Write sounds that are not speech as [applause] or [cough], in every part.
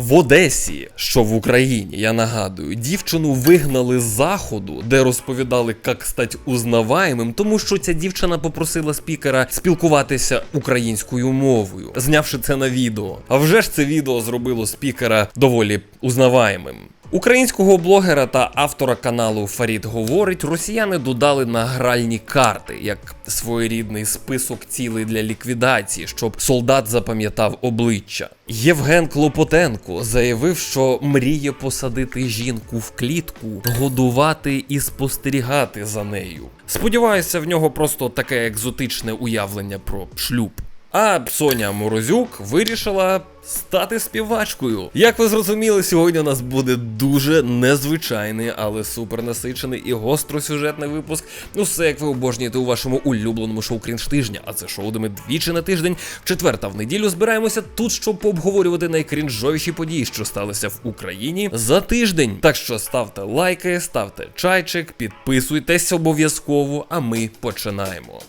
В Одесі, що в Україні, я нагадую, дівчину вигнали з заходу, де розповідали, як стати узнаваємим, тому що ця дівчина попросила спікера спілкуватися українською мовою, знявши це на відео. А вже ж це відео зробило спікера доволі узнаваємим. Українського блогера та автора каналу Фарід говорить, росіяни додали на гральні карти як своєрідний список цілей для ліквідації, щоб солдат запам'ятав обличчя. Євген Клопотенко заявив, що мріє посадити жінку в клітку, годувати і спостерігати за нею. Сподіваюся, в нього просто таке екзотичне уявлення про шлюб. А Соня Морозюк вирішила стати співачкою. Як ви зрозуміли, сьогодні у нас буде дуже незвичайний, але супер насичений і гостросюжетний випуск. Ну, все як ви обожнюєте у вашому улюбленому шоу Крінж тижня. А це шоу, де ми двічі на тиждень, четверта в неділю збираємося тут, щоб пообговорювати найкрінжовіші події, що сталися в Україні за тиждень. Так що ставте лайки, ставте чайчик, підписуйтесь обов'язково, а ми починаємо.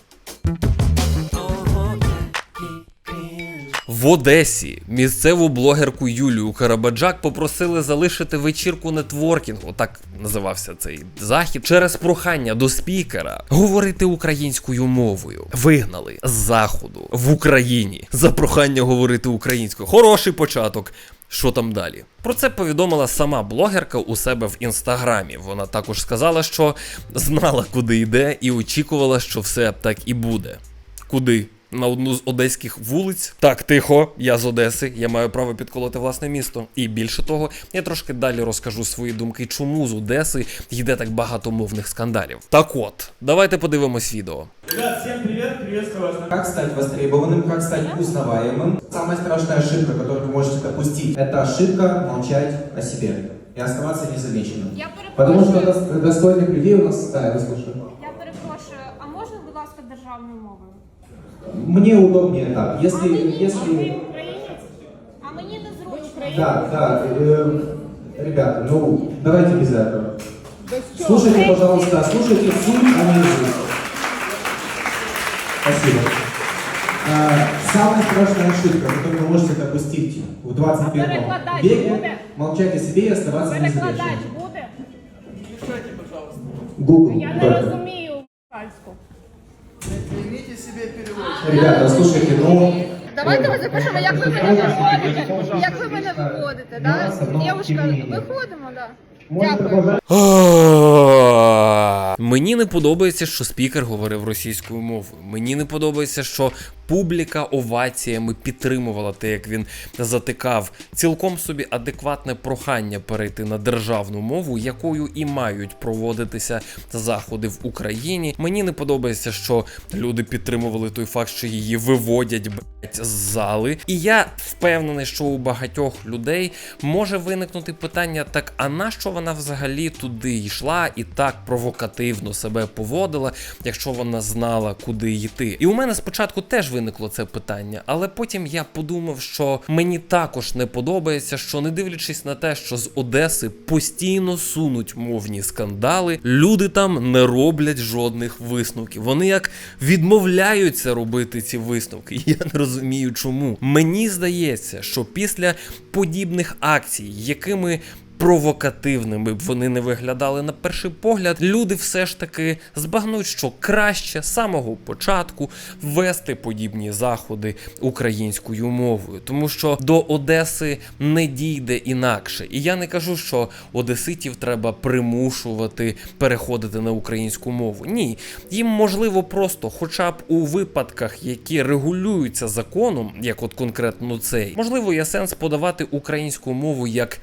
В Одесі місцеву блогерку Юлію Карабаджак попросили залишити вечірку нетворкінгу, так називався цей захід, через прохання до спікера говорити українською мовою. Вигнали з заходу в Україні за прохання говорити українською. Хороший початок. Що там далі? Про це повідомила сама блогерка у себе в інстаграмі. Вона також сказала, що знала, куди йде, і очікувала, що все так і буде. Куди? На одну з одеських вулиць. Так, тихо, я з Одеси, я маю право підколоти власне місто. І більше того, я трошки далі розкажу свої думки, чому з Одеси йде так багато мовних скандалів. Так от, давайте подивимось відео. Ребят, всем привет, приветствую вас. Как стать востребованным, как стать узнаваемым. Самая страшная ошибка, которую вы можете допустить, это ошибка молчать о себе и оставаться незамеченным. Я Потому что перепрошую, дос- достойных людей у нас... Да, я слушаю. Мне удобнее так. а Если... мені, а ви если... українець? А мені не зручно. Да, да. э, ребята, ну, давайте без этого. Слушайте, пожалуйста, слушайте суть, а не язык. Спасибо. А, Самая страшная ошибка, которую вы можете допустить в 21 А перекладач веке, буде? молчать о себе и оставаться Перекладач незамеченным. буде? Google. Я не только. розумію українську. Примите себе переводчик. Ребята, слушайте, ну... Давайте ми запишемо, як ви мене виводите. Як ви мене виводите, да? Дівушка, виходимо, да. Дякую. Мені не подобається, що спікер говорив російською мовою. Мені не подобається, що публіка оваціями підтримувала те, як він затикав цілком собі адекватне прохання перейти на державну мову, якою і мають проводитися заходи в Україні. Мені не подобається, що люди підтримували той факт, що її виводять блять, з зали. І я впевнений, що у багатьох людей може виникнути питання: так, а на що вона взагалі туди йшла і так провокативно себе поводила, якщо вона знала, куди йти? І у мене спочатку теж виникло це питання, але потім я подумав, що мені також не подобається, що не дивлячись на те, що з Одеси постійно сунуть мовні скандали, люди там не роблять жодних висновків. Вони як відмовляються робити ці висновки. [laughs] Я не розумію, чому. Мені здається, що після подібних акцій, якими провокативними б вони не виглядали на перший погляд, люди все ж таки збагнуть, що краще з самого початку вести подібні заходи українською мовою, тому що до Одеси не дійде інакше. І я не кажу, що одеситів треба примушувати переходити на українську мову. Ні, їм можливо просто, хоча б у випадках, які регулюються законом, як от конкретно цей, можливо, є сенс подавати українську мову як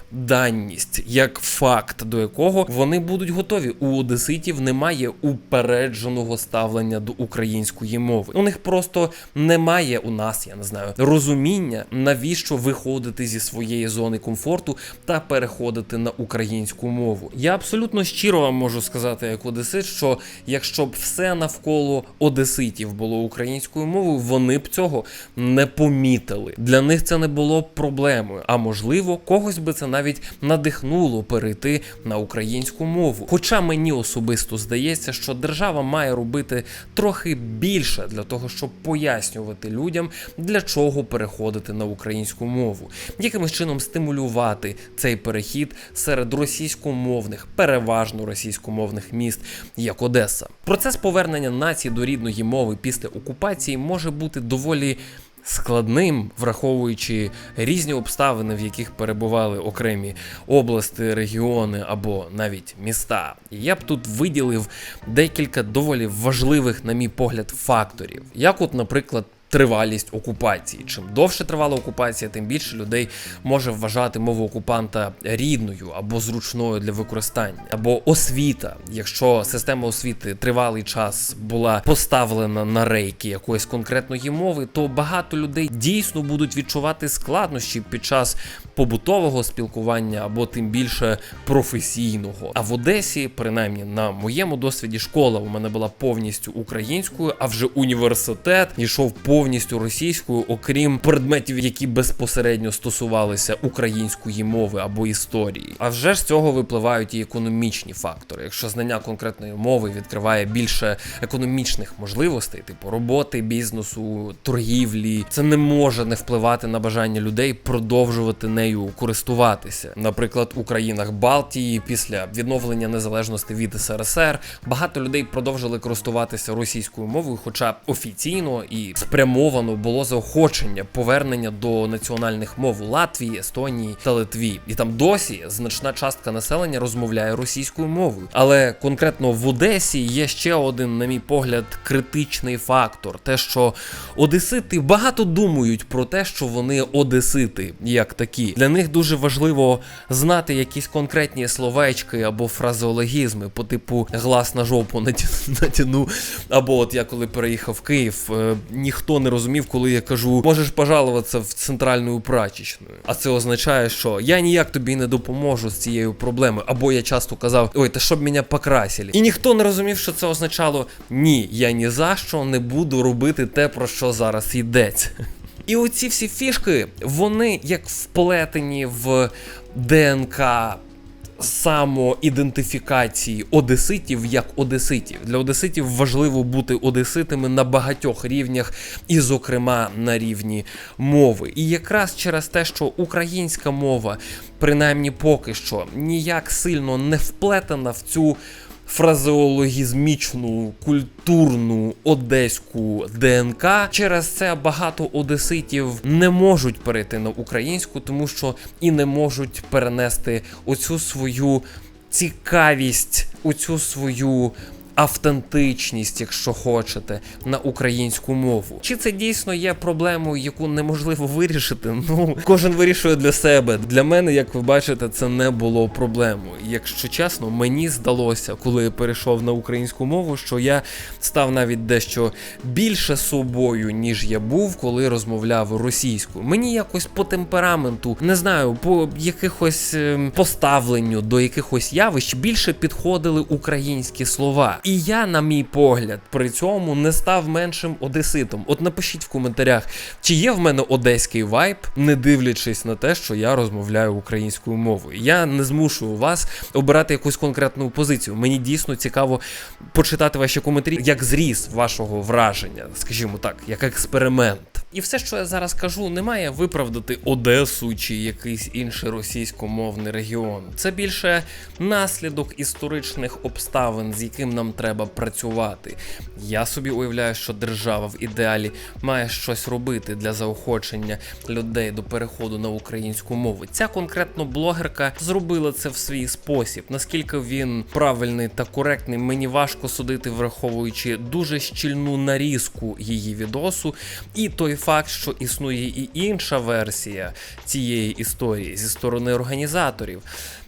даність, як факт, до якого вони будуть готові. У одеситів немає упередженого ставлення до української мови. У них просто немає у нас, я не знаю, розуміння, навіщо виходити зі своєї зони комфорту та переходити на українську мову. Я абсолютно щиро вам можу сказати, як одесит, що якщо б все навколо одеситів було українською мовою, вони б цього не помітили. Для них це не було б проблемою. А можливо, когось би це навіть надихало надихнуло перейти на українську мову. Хоча мені особисто здається, що держава має робити трохи більше для того, щоб пояснювати людям, для чого переходити на українську мову, якимось чином стимулювати цей перехід серед російськомовних, переважно російськомовних міст, як Одеса. Процес повернення нації до рідної мови після окупації може бути доволі. Складним, враховуючи різні обставини, в яких перебували окремі області, регіони або навіть міста. Я б тут виділив декілька доволі важливих, на мій погляд, факторів, як, от, наприклад, тривалість окупації. Чим довше тривала окупація, тим більше людей може вважати мову окупанта рідною або зручною для використання, або освіта. Якщо система освіти тривалий час була поставлена на рейки якоїсь конкретної мови, то багато людей дійсно будуть відчувати складнощі під час побутового спілкування або тим більше професійного. А в Одесі, принаймні на моєму досвіді, школа у мене була повністю українською, а вже університет йшов повністю російською, окрім предметів, які безпосередньо стосувалися української мови або історії. А вже ж з цього випливають і економічні фактори. Якщо знання конкретної мови відкриває більше економічних можливостей, типу роботи, бізнесу, торгівлі, це не може не впливати на бажання людей продовжувати нею користуватися. Наприклад, у країнах Балтії після відновлення незалежності від СРСР багато людей продовжили користуватися російською мовою, хоча офіційно і спрямовано було заохочення повернення до національних мов Латвії, Естонії та Литві. І там досі значна частка населення розмовляє російською мовою. Але конкретно в Одесі є ще один, на мій погляд, критичний фактор: те, що одесити багато думають про те, що вони одесити, як такі. Для них дуже важливо знати якісь конкретні словечки або фразеологізми, по типу глас на жопу [laughs] натяну. Або от я коли переїхав в Київ, е, ніхто не розумів, коли я кажу, можеш пожалуватися в центральну прачечну. А це означає, що я ніяк тобі не допоможу з цією проблемою. Або я часто казав, ой, та щоб мене покрасили. І ніхто не розумів, що це означало ні, я ні за що не буду робити те, про що зараз йдеться. І оці всі фішки, вони як вплетені в ДНК самоідентифікації одеситів як одеситів. Для одеситів важливо бути одеситами на багатьох рівнях, і, зокрема, на рівні мови. І якраз через те, що українська мова, принаймні поки що, ніяк сильно не вплетена в цю фразеологізмічну, культурну одеську ДНК. Через це багато одеситів не можуть перейти на українську, тому що і не можуть перенести оцю свою цікавість, оцю свою. Автентичність, якщо хочете, на українську мову. Чи це дійсно є проблемою, яку неможливо вирішити? Ну кожен вирішує для себе. Для мене, як ви бачите, це не було проблемою. Якщо чесно, мені здалося, коли я перейшов на українську мову, що я став навіть дещо більше собою, ніж я був, коли розмовляв російською. Мені якось по темпераменту, не знаю, по якихось ем, поставленню до якихось явищ більше підходили українські слова. І я, на мій погляд, при цьому не став меншим одеситом. От напишіть в коментарях, чи є в мене одеський вайб, не дивлячись на те, що я розмовляю українською мовою. Я не змушую вас обирати якусь конкретну позицію. Мені дійсно цікаво почитати ваші коментарі як зріс вашого враження, скажімо так, як експеримент. І все, що я зараз кажу, не має виправдати Одесу чи якийсь інший російськомовний регіон. Це більше наслідок історичних обставин, з яким нам треба працювати. Я собі уявляю, що держава в ідеалі має щось робити для заохочення людей до переходу на українську мову. Ця конкретно блогерка зробила це в свій спосіб. Наскільки він правильний та коректний, мені важко судити, враховуючи дуже щільну нарізку її відосу, і той факт, що існує і інша версія цієї історії зі сторони організаторів.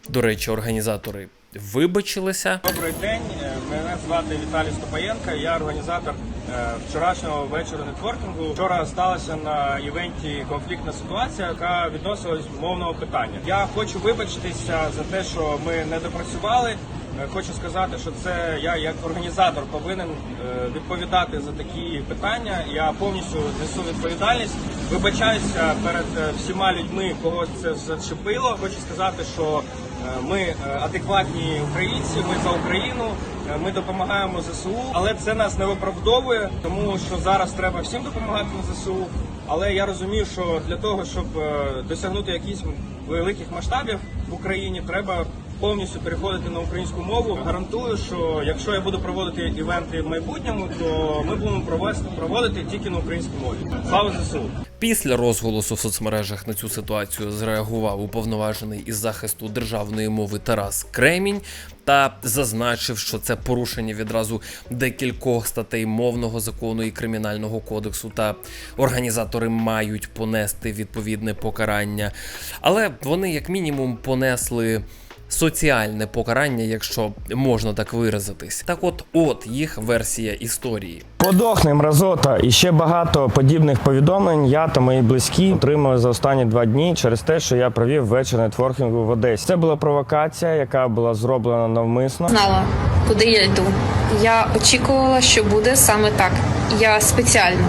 До речі, організатори вибачилися. Добрий день, е, мене звати Віталій Стопаєнко, я організатор е, вчорашнього вечора нетворкінгу. Вчора сталася на івенті конфліктна ситуація, яка відносилась мовного питання. Я хочу вибачитися за те, що ми не допрацювали. Е, Хочу сказати, що це я як організатор повинен е, відповідати за такі питання. Я повністю несу відповідальність. вибачаюся перед е, всіма людьми, когось це зачепило. Хочу сказати, що ми адекватні українці, ми за Україну, ми допомагаємо ЗСУ, але це нас не виправдовує, тому що зараз треба всім допомагати на ЗСУ. Але я розумію, що для того, щоб досягнути якихось великих масштабів в Україні, треба повністю переходити на українську мову. Гарантую, що якщо я буду проводити івенти в майбутньому, то ми будемо провести проводити тільки на українській мові. Слава ЗСУ! Після розголосу в соцмережах на цю ситуацію зреагував уповноважений із захисту державної мови Тарас Кремінь та зазначив, що це порушення відразу декількох статей мовного закону і кримінального кодексу, та організатори мають понести відповідне покарання. Але вони, як мінімум, понесли. Соціальне покарання, якщо можна так виразитись, так от, от їх версія історії. Подохни, мразота, і ще багато подібних повідомлень я та мої близькі отримали за останні два дні через те, що я провів вечір нетворкінгу в Одесі. Це була провокація, яка була зроблена навмисно. знала, куди я йду. Я очікувала, що буде саме так. Я спеціально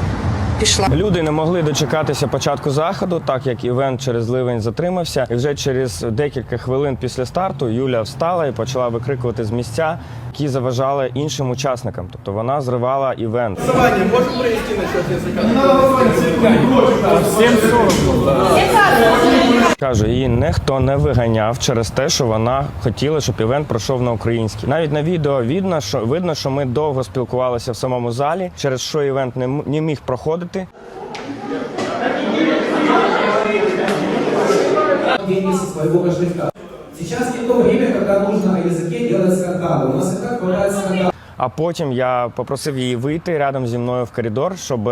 пішла. Люди не могли дочекатися початку заходу, так як івент через ливень затримався. І вже через декілька хвилин після старту Юля встала і почала викрикувати з місця, які заважали іншим учасникам. Тобто вона зривала івент. Ваня, можешь провести насчет языка? Кажу, її ніхто не виганяв через те, що вона хотіла, щоб івент пройшов на українській. Навіть на відео видно, що видно, що ми довго спілкувалися в самому залі, через що івент не, не міг проходити. А потім я попросив її вийти рядом зі мною в коридор, щоб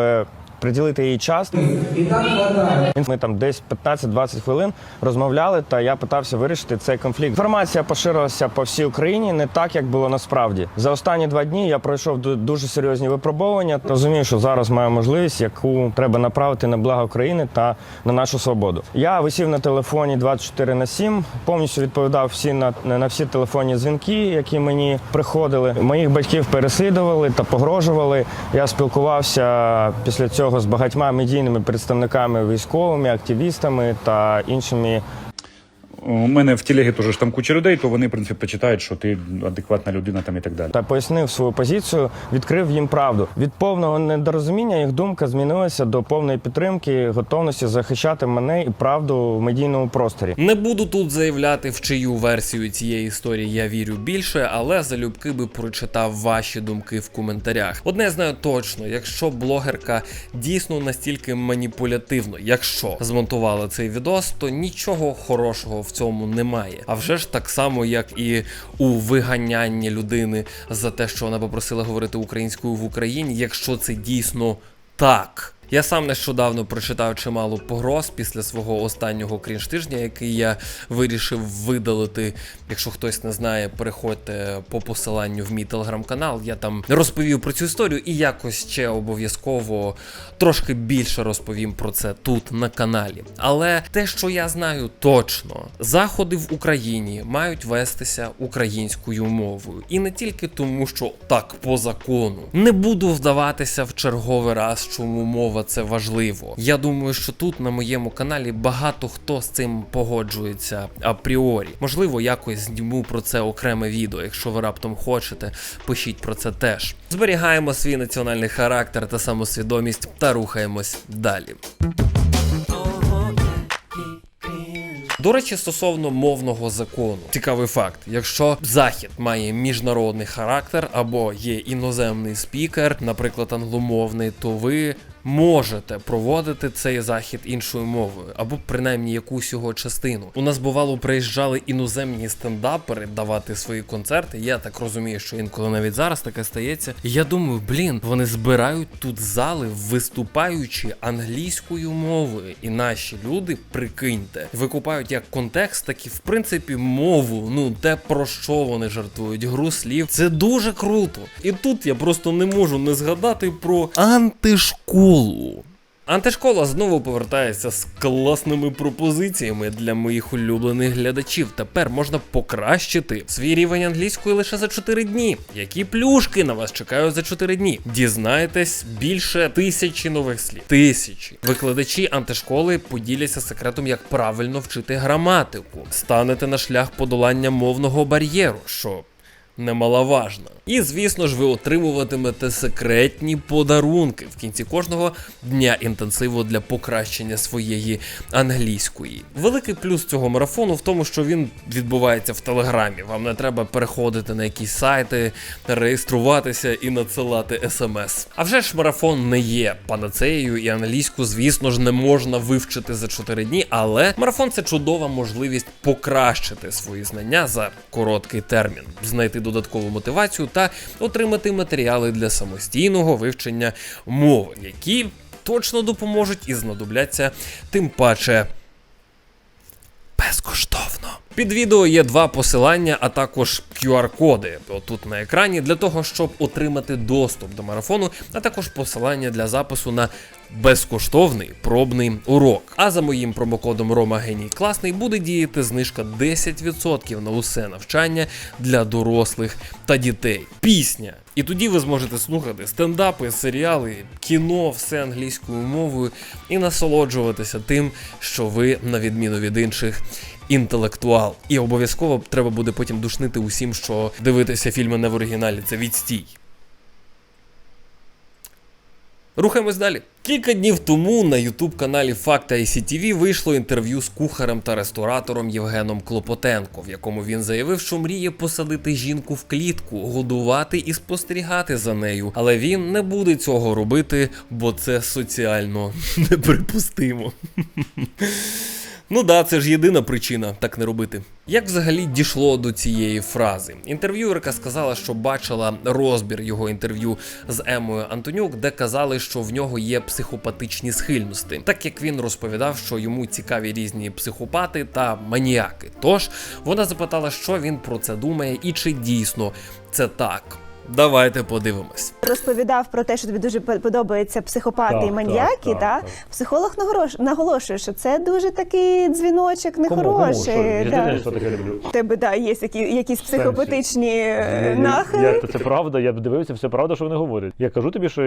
приділити їй час. Так. Ми там десь 15-20 хвилин розмовляли, та я питався вирішити цей конфлікт. Інформація поширилася по всій Україні не так, як було насправді. За останні два дні я пройшов ду- дуже серйозні випробування. Розумію, що зараз маю можливість, яку треба направити на благо України та на нашу свободу. Я висів на телефоні 24 на 7, повністю відповідав всі на, на всі телефонні дзвінки, які мені приходили. Моїх батьків переслідували та погрожували. Я спілкувався після цього з багатьма медійними представниками, військовими, активістами та іншими У мене в телегі теж ж там куча людей, то вони, в принципі, читають, що ти адекватна людина там і так далі. та пояснив свою позицію, відкрив їм правду. Від повного недорозуміння їх думка змінилася до повної підтримки, готовності захищати мене і правду в медійному просторі. Не буду тут заявляти, в чию версію цієї історії я вірю більше, але залюбки би прочитав ваші думки в коментарях. Одне знаю точно, якщо блогерка дійсно настільки маніпулятивно, якщо змонтувала цей відос, то нічого хорошого в цьому немає. А вже ж так само, як і у виганянні людини за те, що вона попросила говорити українською в Україні, якщо це дійсно так. Я сам нещодавно прочитав чимало погроз після свого останнього крінж тижня, який я вирішив видалити. Якщо хтось не знає, переходьте по посиланню в мій телеграм-канал. Я там розповів про цю історію і якось ще обов'язково трошки більше розповім про це тут на каналі. Але те, що я знаю точно, заходи в Україні мають вестися українською мовою, і не тільки тому, що так по закону. Не буду вдаватися в черговий раз, чому мова це важливо. Я думаю, що тут на моєму каналі багато хто з цим погоджується апріорі. Можливо, якось зніму про це окреме відео. Якщо ви раптом хочете, пишіть про це теж. Зберігаємо свій національний характер та самосвідомість та рухаємось далі. До речі, стосовно мовного закону, цікавий факт: якщо захід має міжнародний характер або є іноземний спікер, наприклад, англомовний, то ви можете проводити цей захід іншою мовою, або принаймні якусь його частину. У нас бувало приїжджали іноземні стендапери давати свої концерти. Я так розумію, що інколи навіть зараз таке стається. Я думаю, блін, вони збирають тут зали, виступаючи англійською мовою. І наші люди, прикиньте, викупають як контекст, так і в принципі мову. Ну те про що вони жартують, гру слів. Це дуже круто. І тут я просто не можу не згадати про антишколу. Антишкола знову повертається з класними пропозиціями для моїх улюблених глядачів. Тепер можна покращити свій рівень англійської лише за 4 дні. Які плюшки на вас чекають за 4 дні? Дізнаєтесь більше тисячі нових слів. Тисячі. Викладачі антишколи поділяться секретом, як правильно вчити граматику. Станете на шлях подолання мовного бар'єру, що немаловажно. І звісно ж, ви отримуватимете секретні подарунки в кінці кожного дня інтенсиву для покращення своєї англійської. Великий плюс цього марафону в тому, що він відбувається в телеграмі. Вам не треба переходити на якісь сайти, реєструватися і надсилати смс. А вже ж марафон не є панацеєю, і англійську, звісно ж, не можна вивчити за 4 дні, але марафон це чудова можливість покращити свої знання за короткий термін, знайти додаткову мотивацію та отримати матеріали для самостійного вивчення мови, які точно допоможуть і знадобляться тим паче безкоштовно. Під відео є два посилання, а також QR-коди отут на екрані для того, щоб отримати доступ до марафону, а також посилання для запису на безкоштовний пробний урок. А за моїм промокодом Рома Геній Класний буде діяти знижка 10% на усе навчання для дорослих та дітей. Пісня. І тоді ви зможете слухати стендапи, серіали, кіно, все англійською мовою і насолоджуватися тим, що ви, на відміну від інших, інтелектуал. І обов'язково треба буде потім душнити усім, що дивитися фільми не в оригіналі. Це відстій. Рухаємось далі. Кілька днів тому на ютуб каналі Факта ICTV вийшло інтерв'ю з кухарем та ресторатором Євгеном Клопотенко, в якому він заявив, що мріє посадити жінку в клітку, годувати і спостерігати за нею. Але він не буде цього робити, бо це соціально [laughs] неприпустимо. Ну да, це ж єдина причина так не робити. Як взагалі дійшло до цієї фрази? Інтерв'юерка сказала, що бачила розбір його інтерв'ю з Емою Антонюк, де казали, що в нього є психопатичні схильності, так як він розповідав, що йому цікаві різні психопати та маніяки. Тож вона запитала, що він про це думає і чи дійсно це так. Давайте подивимось. розповідав про те, що тобі дуже по- подобаються психопати Так, і маніяки. так, так, та так. психолог наголошує, що це дуже такий дзвіночок нехороший. да. що таке люблю. У тебе да, є які, якісь психопатичні е, нахили. Як це правда? Я б дивився, все правда, що вони говорять. Я кажу тобі, що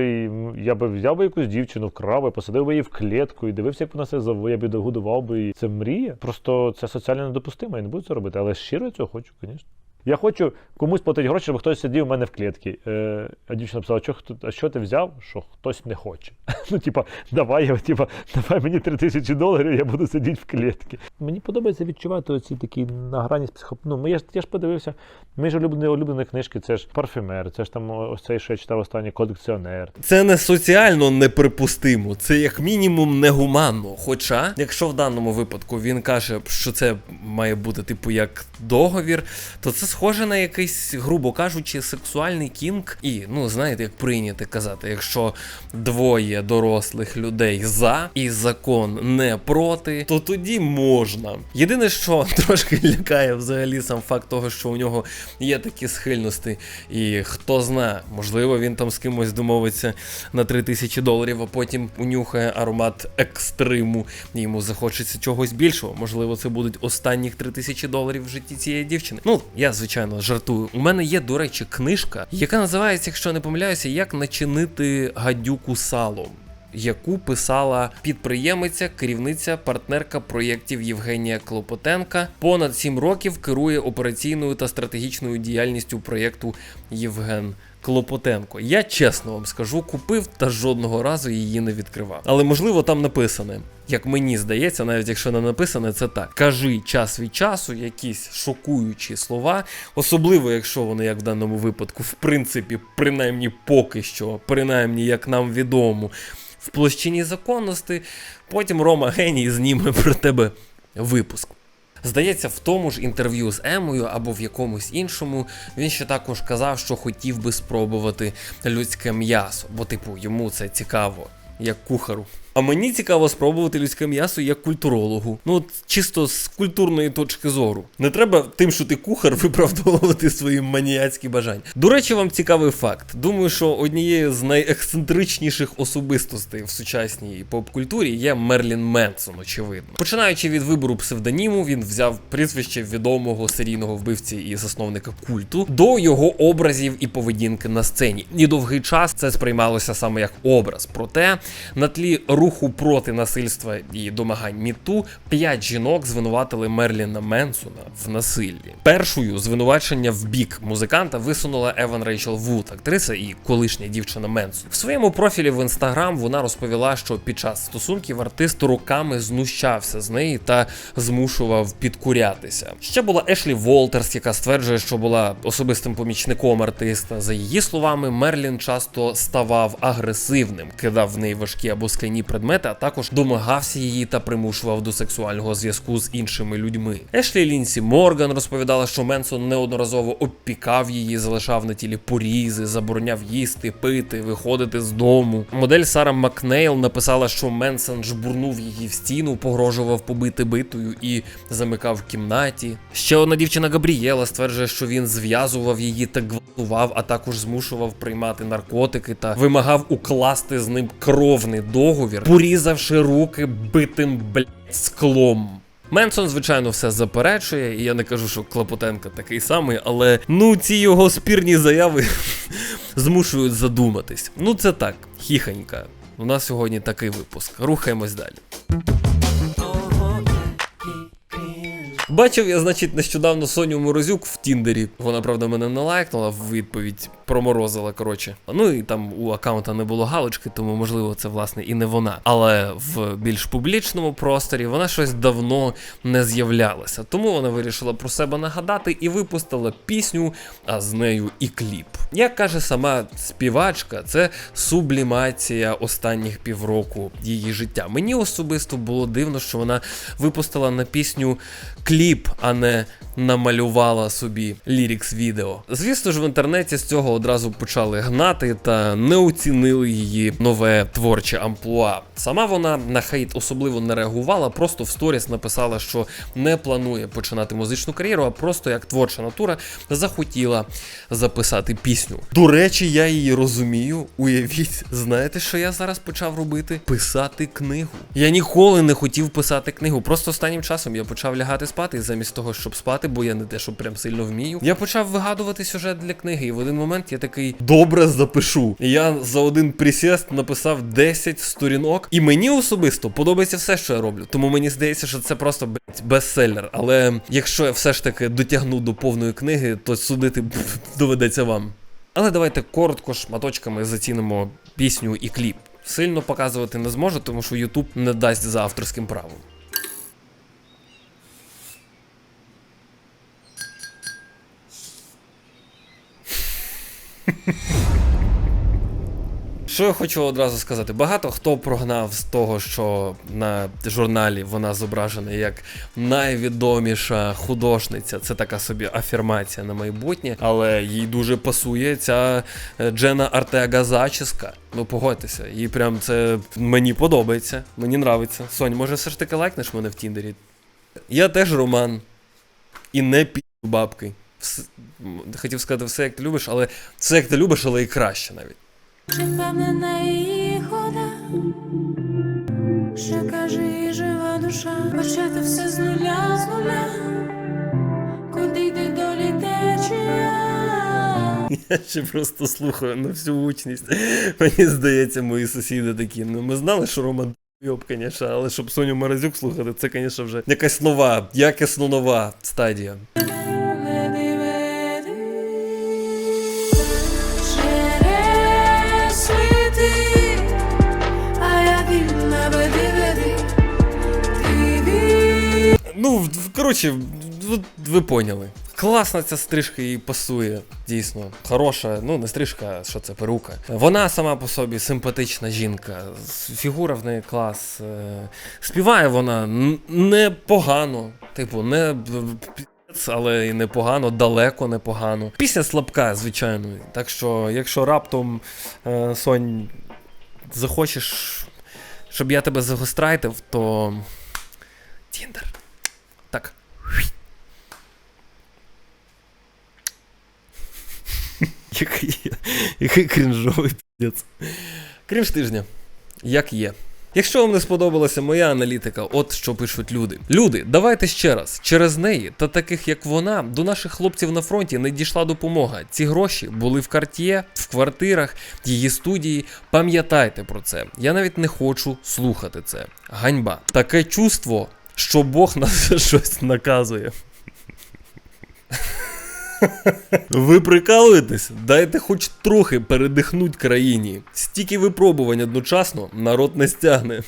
я би взяв би якусь дівчину, вкрав би, посадив би її в клітку і дивився, як вона себе заводить, я б догодував би її. Це мрія. Просто це соціально недопустимо, я не буду це робити. Але щиро я цього хочу, звісно. Я хочу комусь платити гроші, щоб хтось сидів у мене в клітці. Е, а дівчина хто- а що ти взяв? Що хтось не хоче. [laughs] ну, типа, давай, я, типа, давай мені три тисячі доларів, я буду сидіти в клітці. Мені подобається відчувати оці такі награні з психоп... Ну, ми- я, ж- я ж подивився. Ми ж улюблені, улюблені книжки, це ж парфюмер, це ж там ось цей, що я читав останній колекціонер. Це не соціально неприпустимо, це як мінімум негуманно. Хоча, якщо в даному випадку він каже, що це має бути типу як договір, то це схоже на якийсь, грубо кажучи, сексуальний кінг. І ну знаєте, як прийняти казати, якщо двоє дорослих людей за і закон не проти, то тоді можна. Єдине, що [laughs] трошки лякає взагалі сам факт того, що у нього є такі схильності, і хто знає, можливо, він там з кимось домовиться на 3000 доларів, а потім унюхає аромат екстриму, і йому захочеться чогось більшого. Можливо, це будуть останніх 3000 доларів в житті цієї дівчини. Ну, я звичайно жартую. У мене є, до речі, книжка, яка називається, якщо не помиляюся, як начинити гадюку салом. Яку писала підприємиця, керівниця, партнерка проєктів Євгенія Клопотенка. Понад 7 років керує операційною та стратегічною діяльністю проєкту Євген Клопотенко. Я чесно вам скажу, купив та жодного разу її не відкривав. Але можливо там написане. Як мені здається, навіть якщо не написане, це так. Кажи час від часу якісь шокуючі слова, особливо якщо вони, як в даному випадку, в принципі, принаймні поки що, принаймні як нам відомо, в площині законності, потім Рома Геній зніме про тебе випуск. Здається, в тому ж інтерв'ю з Емою або в якомусь іншому він ще також казав, що хотів би спробувати людське м'ясо, бо, типу, йому це цікаво, як кухару. А мені цікаво спробувати людське м'ясо як культурологу. Ну, от чисто з культурної точки зору. Не треба тим, що ти кухар, [laughs] виправдовувати свої маніяцькі бажання. До речі, вам цікавий факт. Думаю, що однією з найексцентричніших особистостей в сучасній поп-культурі є Мерлін Менсон, очевидно. Починаючи від вибору псевдоніму, він взяв прізвище відомого серійного вбивці і засновника культу до його образів і поведінки на сцені. І довгий час це сприймалося саме як образ. Проте на тлі руху проти насильства і домагань міту п'ять жінок звинуватили Мерліна Менсона в насиллі. Першою звинувачення в бік музиканта висунула Еван Рейчел Вуд, актриса і колишня дівчина Менсон. В своєму профілі в інстаграм вона розповіла, що під час стосунків артист роками знущався з неї та змушував підкурятися. Ще була Ешлі Волтерс, яка стверджує, що була особистим помічником артиста. За її словами, Мерлін часто ставав агресивним, кидав в неї важкі або скляні предмети, а також домагався її та примушував до сексуального зв'язку з іншими людьми. Ешлі Лінсі Морган розповідала, що Менсон неодноразово обпікав її, залишав на тілі порізи, забороняв їсти, пити, виходити з дому. Модель Сара Макнейл написала, що Менсон жбурнув її в стіну, погрожував побити битою і замикав в кімнаті. Ще одна дівчина Габрієла стверджує, що він зв'язував її та гвалтував, а також змушував приймати наркотики та вимагав укласти з ним кровний договір, порізавши руки битим блядь, склом. Менсон, звичайно, все заперечує, і я не кажу, що Клопотенко такий самий, але ну ці його спірні заяви [laughs] змушують задуматись. Ну це так, хіхонька. У нас сьогодні такий випуск. Рухаємось далі. Бачив я, значить, нещодавно Соню Морозюк в Тіндері. Вона, правда, мене не лайкнула в відповідь, проморозила, коротше. Ну і там у аккаунта не було галочки, тому можливо це власне і не вона. Але в більш публічному просторі вона щось давно не з'являлася. Тому вона вирішила про себе нагадати і випустила пісню, а з нею і кліп. Як каже сама співачка, це сублімація останніх півроку її життя. Мені особисто було дивно, що вона випустила на пісню кліп, а не намалювала собі лірікс відео. Звісно ж, в інтернеті з цього одразу почали гнати та не оцінили її нове творче амплуа. Сама вона на хейт особливо не реагувала, просто в сторіс написала, що не планує починати музичну кар'єру, а просто як творча натура захотіла записати пісню. До речі, я її розумію. Уявіть, знаєте, що я зараз почав робити? Писати книгу. Я ніколи не хотів писати книгу. Просто останнім часом я почав лягати спати, і замість того, щоб спати, бо я не те, що прям сильно вмію. Я почав вигадувати сюжет для книги, і в один момент я такий добре запишу. Я за один присіст написав 10 сторінок, і мені особисто подобається все, що я роблю. Тому мені здається, що це просто блядь, бестселер. Але якщо я все ж таки дотягну до повної книги, то судити [laughs] доведеться вам. Але давайте коротко шматочками зацінимо пісню і кліп. Сильно показувати не зможу, тому що YouTube не дасть за авторським правом. Що я хочу одразу сказати? Багато хто прогнав з того, що на журналі вона зображена як найвідоміша художниця. Це така собі афірмація на майбутнє, але їй дуже пасує ця е, Джена Артега зачіска. Ну погодьтеся, їй прям це мені подобається, мені нравиться. Сонь, може все ж таки лайкнеш мене в Тіндері? Я теж Роман. І не пі бабки. Хотів сказати все, як ти любиш, але все як ти любиш, але і краще навіть. Чи впевнена її хода? Що каже її жива душа? Почати все з нуля, з нуля. Куди йде долі течія? Я ще просто слухаю на всю учність. Мені здається, мої сусіди такі. Ну, ми знали, що Роман йоб, звісно, але щоб Соню Морозюк слухати, це, звісно, вже якась нова, якісно нова стадія. Ну, коротше, ви поняли. Класна ця стрижка їй пасує, дійсно. Хороша, ну не стрижка, що це, перука. Вона сама по собі симпатична жінка. Фігура в неї клас. е, Співає вона непогано. Типу, не але і непогано, далеко непогано. Пісня слабка, звичайно. Так що, якщо раптом е, Сонь захочеш щоб я тебе загострайтив, то. Тіндер. Так. Який, крінжовий піздець. Крінж тижня. Як є. Якщо вам не сподобалася моя аналітика, от що пишуть люди. Люди, давайте ще раз. Через неї та таких як вона до наших хлопців на фронті не дійшла допомога. Ці гроші були в карт'є, в квартирах, її студії. Пам'ятайте про це. Я навіть не хочу слухати це. Ганьба. Таке чувство, що Бог нас [laughs] щось наказує. Ви прикалуєтесь? Дайте хоч трохи передихнуть країні. Стільки випробувань одночасно народ не стягне.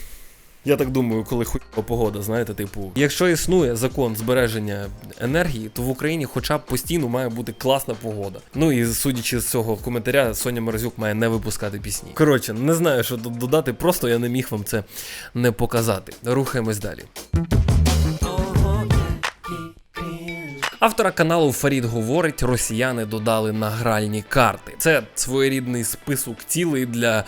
Я так думаю, коли хуйова погода, знаєте, типу, якщо існує закон збереження енергії, то в Україні хоча б постійно має бути класна погода. Ну і судячи з цього коментаря, Соня Морозюк має не випускати пісні. Коротше, не знаю, що тут додати, просто я не міг вам це не показати. Рухаємось далі. Автора каналу Фарід говорить, росіяни додали на гральні карти. Це своєрідний список цілей для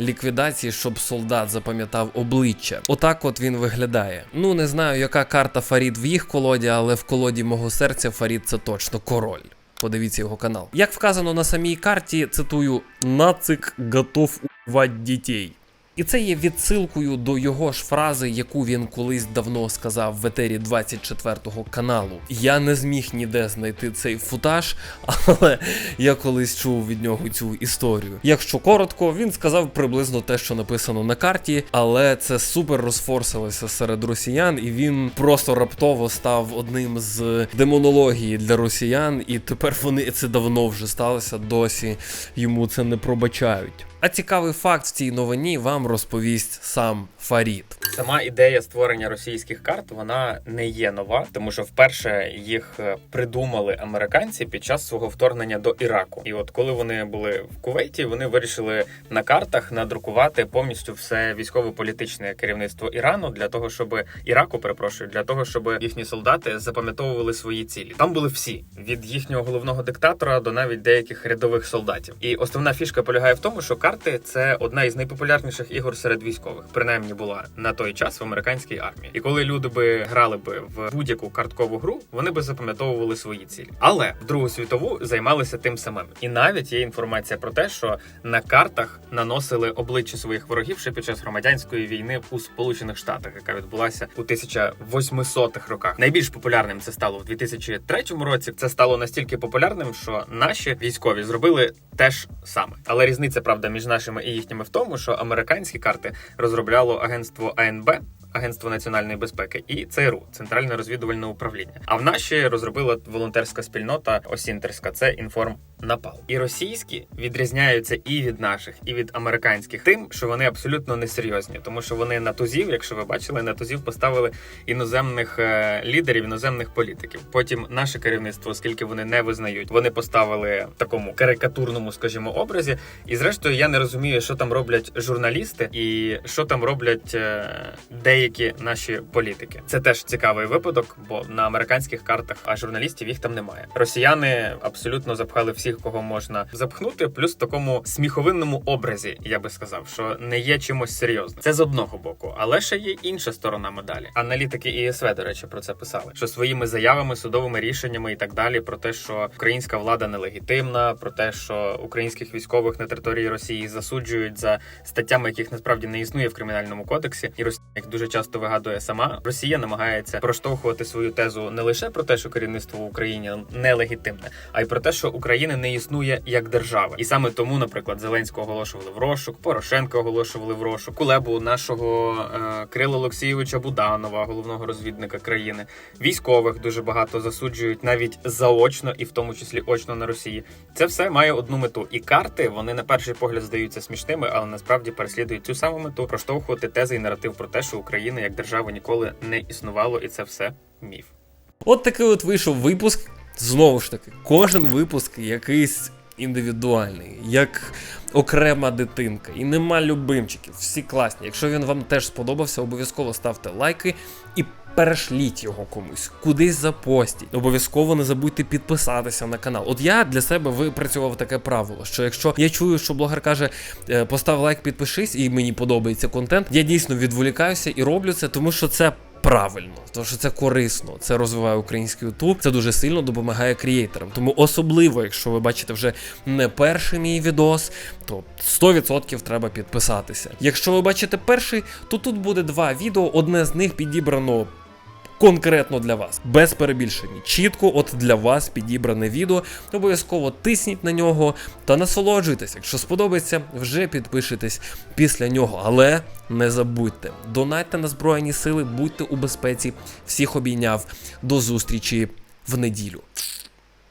ліквідації, щоб солдат запам'ятав обличчя. Отак от він виглядає. Ну не знаю, яка карта Фарід в їх колоді, але в колоді мого серця Фарід це точно король. Подивіться його канал. Як вказано на самій карті, цитую: Нацик готов убивати дітей. І це є відсилкою до його ж фрази, яку він колись давно сказав в етері 24-го каналу. Я не зміг ніде знайти цей футаж, [laughs] але я колись чув від нього цю історію. Якщо коротко, він сказав приблизно те, що написано на карті, але це супер розфорсилося серед росіян, і він просто раптово став одним з демонології для росіян, і тепер вони це давно вже сталося, досі йому це не пробачають. А цікавий факт в цій новині вам розповість сам Фарід. Сама ідея створення російських карт вона не є нова, тому що вперше їх е, придумали американці під час свого вторгнення до Іраку. І от коли вони були в Кувейті, вони вирішили на картах надрукувати повністю все військово-політичне керівництво Ірану для того, щоб Іраку, перепрошую, для того, щоб їхні солдати запам'ятовували свої цілі. Там були всі від їхнього головного диктатора до навіть деяких рядових солдатів. І основна фішка полягає в тому, що карти це одна із найпопулярніших ігор серед військових, принаймні була на той час в американській армії. І коли люди би грали би в будь-яку карткову гру, вони би запам'ятовували свої цілі. Але в Другу світову займалися тим самим. І навіть є інформація про те, що на картах наносили обличчя своїх ворогів ще під час громадянської війни у Сполучених Штатах, яка відбулася у 1800-х роках. Найбільш популярним це стало в 2003 році. Це стало настільки популярним, що наші військові зробили теж саме. Але різниця правда між нашими і їхніми в тому, що американські карти розробляло агентство АНБ. Агентство національної безпеки і ЦРУ Центральне розвідувальне управління. А в наші розробила волонтерська спільнота Осінтерська. Це інформ Напал. І російські відрізняються і від наших, і від американських тим, що вони абсолютно несерйозні, тому що вони на тузів, якщо ви бачили, на тузів поставили іноземних е, лідерів, іноземних політиків. Потім наше керівництво, оскільки вони не визнають, вони поставили в такому карикатурному, скажімо, образі. І зрештою, я не розумію, що там роблять журналісти і що там роблять е, деякі наші політики. Це теж цікавий випадок, бо на американських картах, а журналістів їх там немає. Росіяни абсолютно запхали всіх, кого можна запхнути, плюс в такому сміховинному образі, я би сказав, що не є чимось серйозним. Це з одного боку, але ще є інша сторона медалі. Аналітики ІСВ, до речі, про це писали, що своїми заявами, судовими рішеннями і так далі, про те, що українська влада нелегітимна, про те, що українських військових на території Росії засуджують за статтями, яких насправді не існує в кримінальному кодексі, і Росія їх дуже часто вигадує сама. Росія намагається проштовхувати свою тезу не лише про те, що керівництво в Україні нелегітимне, а й про те, що України не існує як держава. І саме тому, наприклад, Зеленського оголошували в розшук, Порошенка оголошували в розшук, Кулебу нашого е, Крила Олексійовича Буданова, головного розвідника країни. Військових дуже багато засуджують навіть заочно, і в тому числі очно на Росії. Це все має одну мету. І карти вони на перший погляд здаються смішними, але насправді переслідують цю саму мету проштовхувати тези і наратив про те, що Україна як держава ніколи не існувало, і це все міф. От такий от вийшов випуск. Знову ж таки, кожен випуск якийсь індивідуальний, як окрема дитинка. І нема любимчиків, всі класні. Якщо він вам теж сподобався, обов'язково ставте лайки і перешліть його комусь, кудись запостіть. Обов'язково не забудьте підписатися на канал. От я для себе випрацював таке правило, що якщо я чую, що блогер каже, е, постав лайк, підпишись, і мені подобається контент, я дійсно відволікаюся і роблю це, тому що це. Правильно, тому що це корисно, це розвиває український YouTube, це дуже сильно допомагає креаторам. Тому особливо, якщо ви бачите вже не перший мій відос, то 100% треба підписатися. Якщо ви бачите перший, то тут буде два відео. Одне з них підібрано конкретно для вас, без перебільшення. Чітко, от для вас підібране відео. Обов'язково тисніть на нього та насолоджуйтесь. Якщо сподобається, вже підпишитесь після нього. Але не забудьте, донайте на Збройні сили, будьте у безпеці. Всіх обійняв. До зустрічі в неділю.